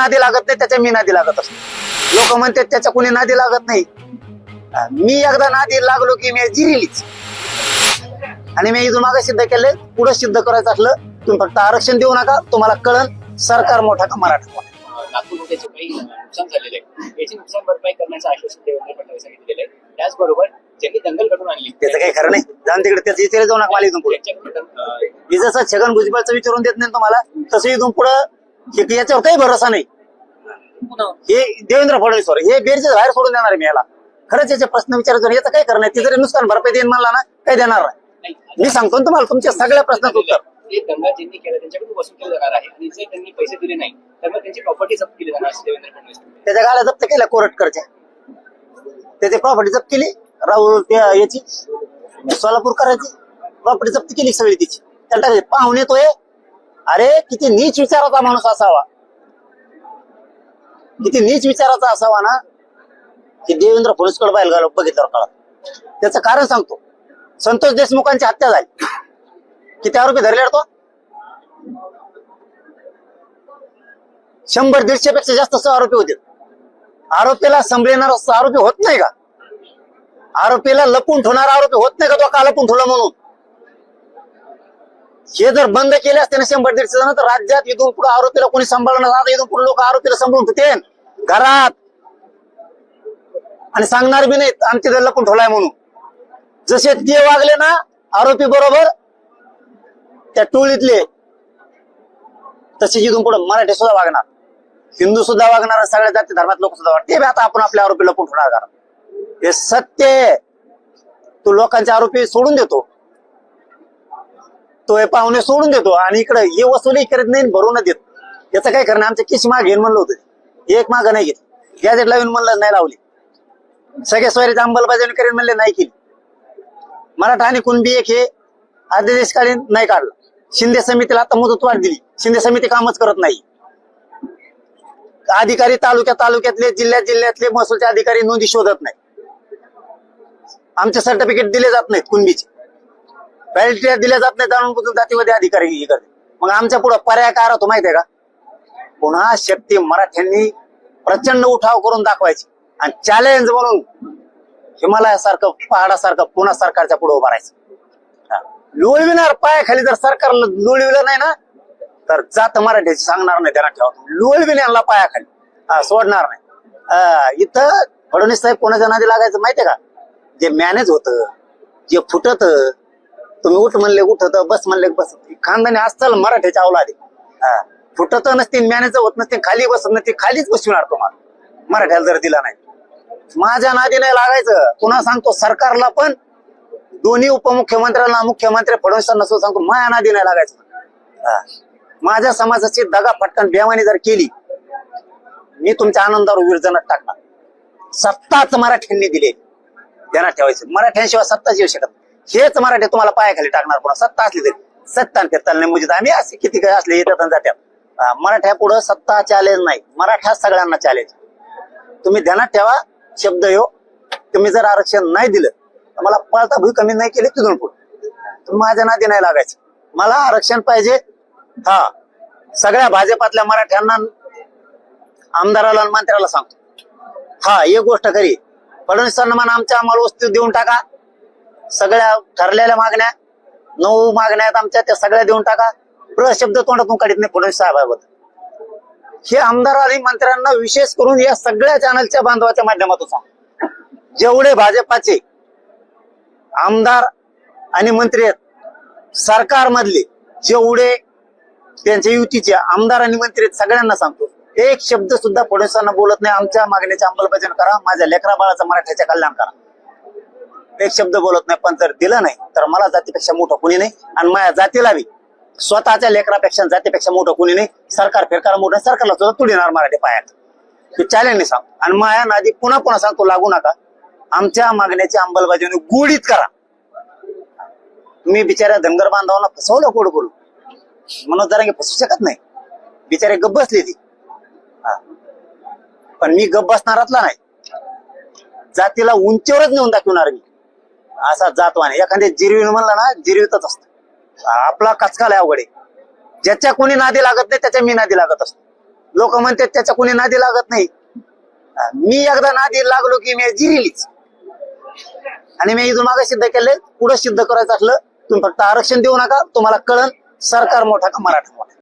नादी लागत नाही त्याच्या मी नादी लागत असतो. लोक म्हणतात त्याच्या कुणी नादी लागत नाही. मी एकदा नादी लागलो की मी जिरिलीच. आणि मी इथून मागे सिद्ध केले पुढे सिद्ध करायचं असलं तुम्ही फक्त आरक्षण देऊ नका तुम्हाला कळन सरकार मोठा का मराठा मोठा. नागपूरमध्ये जे काही नुकसान झालेलं आहे. याची नुकसान भरपाई करण्याचं आश्वासन देवेंद्र फडणवीस यांनी दिलेलं आहे. त्याचबरोबर ज्यांनी दंगल घडून आणली त्याचं काही खरं नाही. जाऊन तिकडे त्याचं विचार जाऊ नका मला इथून पुढे मी जसं छगन भुजबळचं विचारून देत नाही तुम्हाला तसं इथून पुढं हे- याच्यावर काही भरोसा नाही. हे देवेंद्र फडणवीसवर हे बेरचे बाहेर सोडून देणार आहे मी याला. खरंच याचे प्रश्न विचारायचं याचं काही करणार ते जरी नुकसान भरपाई देईन म्हणला ना काही देणार नाही मी सांगतो ना तुम्हाला तुमच्या सगळ्या प्रश्नाचं उत्तर. दंगा ज्यांनी केला त्यांच्याकडून वसूल केलं जाणार आहे. आणि त्यांनी पैसे दिले नाही तर मग त्यांची प्रॉपर्टी जप्त केली जाणार असं देवेंद्र फडणवीस. त्याच्या गाड्या जप्त केल्या कोरटकरच्या त्याची प्रॉपर्टी जप्त केली राहुल त्या याची सोलापूर करायची प्रॉपर्टी जप्त केली सगळी तिची. त्याला टाकायची पाहुणे तो अरे किती नीच विचाराचा माणूस असावा. किती नीच विचाराचा असावा ना की देवेंद्र फुलसकड बाहेर घालून बघितलं कळत त्याचं कारण सांगतो. संतोष देशमुखांची हत्या झाली. किती आरोपी धरले तो? शंभर दीडशे पेक्षा जास्त सह आरोपी होते. आरोपीला संभळणार आरोपी होत नाही का? आरोपीला लपून ठेवणारा आरोपी होत नाही का तो का लपून ठेवला म्हणून? हे जर बंद केले असते ना शंभर दीडशे जण तर राज्यात इथून पुढे आरोपीला कोणी सांभाळणार आता इथून पुढे लोक आरोपीला सांभाळून ठेवते घरात. आणि सांगणार बी नाहीत आमच्या घरी लपून ठेवलाय म्हणून. जसे ते वागले ना आरोपी बरोबर त्या टोळीतले तसे इथून पुढे मराठी सुद्धा वागणार. हिंदू सुद्धा वागणार सगळ्या जाती धर्मात लोक सुद्धा वागणार. ते आता आपण आपल्या आरोपी लपून ठेवणार हे सत्य आहे. तू लोकांचे आरोपी सोडून देतो. तो पाहुणे सोडून देतो आणि इकडे हे वसुली करत नाही भरून देत. याचं काय करणं आमच्या किश माग घेऊन म्हणलं होतं. एक माग नाही घेत. गॅजेट लावून म्हणलं नाही लावली. सगळ्या स्वारीची अंमलबजावणी करेन म्हणले नाही केली. मराठा आणि कुणबी एक हे अध्यादेशकालीन नाही काढलं. शिंदे समितीला आता मुदतवाढ दिली. शिंदे समिती कामच करत नाही. अधिकारी तालुक्या तालुक्यातले जिल्ह्यात जिल्ह्यातले महसूलचे अधिकारी नोंदी शोधत नाही. आमचे सर्टिफिकेट दिले जात नाहीत कुणबीचे. व्हॅलिडिटी दिल्या जात नाही जाणून बुजून जातीवादी अधिकारी हे करते मग आमच्या पुढे पर्याय काय राहतो माहितीये का? पुन्हा शक्ती मराठ्यांनी प्रचंड उठाव करून दाखवायची आणि चॅलेंज म्हणून हिमालयासारखं पहाडासारखं पुन्हा सरकारच्या पुढे उभं राहायचं. लोळविणार पायाखाली जर सरकार लोळविलं नाही ना तर जात मराठीची सांगणार नाही त्यांना ठेवा. लोळविण्याला पायाखाली. हा, सोडणार नाही. हा, इथं फडणवीस साहेब कोणाच्या नादी लागायचं माहितीये का? जे मॅनेज होत जे फुटत तुम्ही उठ म्हणले उठत बस म्हणले बस. खानदानी असताल मराठीच्या अवलादी. फुटत नसतील मॅनेज होत नसतील खाली बसत नसतील खालीच बसविणार तुम्हाला मराठ्याला जर दिला नाही. माझ्या नादी नाही लागायचं. पुन्हा सांगतो? सरकारला पण. दोन्ही उपमुख्यमंत्र्यांना मुख्यमंत्री फडणवीसांना सुद्धा सांगतो माझ्या नादी नाही लागायचं. माझ्या समाजाची दगा फटकन बेवानी जर केली मी तुमच्या आनंदावर विरजनात टाकणार. सत्ताच मराठ्यांनी दिले. ध्यानात ठेवायचं. मराठ्यांशिवाय सत्ताच येऊ शकत. हेच मराठी तुम्हाला पायाखाली टाकणार पुन्हा. सत्ता असली तरी. सत्ता फिरताल नाही. म्हणजे आम्ही असे किती काय असले येतात आणि जात्यात. मराठ्या पुढं सत्ता चॅलेंज नाही. मराठा सगळ्यांना चॅलेंज तुम्ही ध्यानात ठेवा शब्द यो तुम्ही जर आरक्षण नाही दिलं तर मला पळता भूई कमी नाही केली तिथून पुढे. तुम्ही माझ्या नादी नाही लागायचं. मला आरक्षण पाहिजे. हा सगळ्या भाजपातल्या मराठ्यांना आमदाराला आणि मंत्र्याला सांगतो. हा एक गोष्ट खरी. फडणवीसांना म्हणा आमच्या आम्हाला वस्तू देऊन टाका. सगळ्या ठरलेल्या मागण्या नऊ मागण्या आहेत आमच्या त्या सगळ्या देऊन टाका. प्र शब्द तोंडातून काढत नाही फडणवीस साहेबाबत हे आमदार आणि मंत्र्यांना विशेष करून या सगळ्या चॅनलच्या बांधवाच्या माध्यमातून सांग. जेवढे भाजपाचे आमदार आणि मंत्री आहेत सरकारमधले जेवढे त्यांच्या युतीचे आमदार आणि मंत्री आहेत सगळ्यांना सांगतो. एक शब्द सुद्धा फडणवीसांना बोलत नाही. आमच्या मागण्याचे अंमलबजावणी करा माझ्या लेकरा बाळाचं मराठ्याचे कल्याण करा. एक शब्द बोलत नाही पण जर दिलं नाही तर मला जातीपेक्षा मोठं कुणी नाही आणि माझ्या जातीला बी. स्वतःच्या लेकरापेक्षा जातीपेक्षा मोठं कुणी नाही. सरकार फिरकार मोठं सरकारला सुद्धा तुडीणार मराठी पायात. हे चॅलेंज सांग. आणि माया नादी पुन्हा पुन्हा सांगतो लागू नका. आमच्या मागण्याची अंमलबजावणी गुढीत करा. मी बिचाऱ्या धनगर बांधवांना फसवलं कोड बोलू मनोज जरांगे फसू शकत नाही. बिचारे गप्प बसली ती. हा. पण मी गप्प बसणारातला नाही. जातीला उंचीवरच नेऊन दाखवणार मी. असा जातवाने एखाद्या जिरवी म्हणला ना जिरवीतच असत. आपला कचकाल आहे अवघडे ज्याच्या कोणी नादी लागत नाही त्याच्या मी नादी लागत असतो. लोक म्हणतात त्याच्या कोणी नादी लागत नाही. मी एकदा नादी लागलो की मी जिरिलीच. आणि मी इथून मागे सिद्ध केले पुढे सिद्ध करायचं असलं तुम्ही फक्त आरक्षण देऊ नका तुम्हाला कळण सरकार मोठा का मराठा मोठा?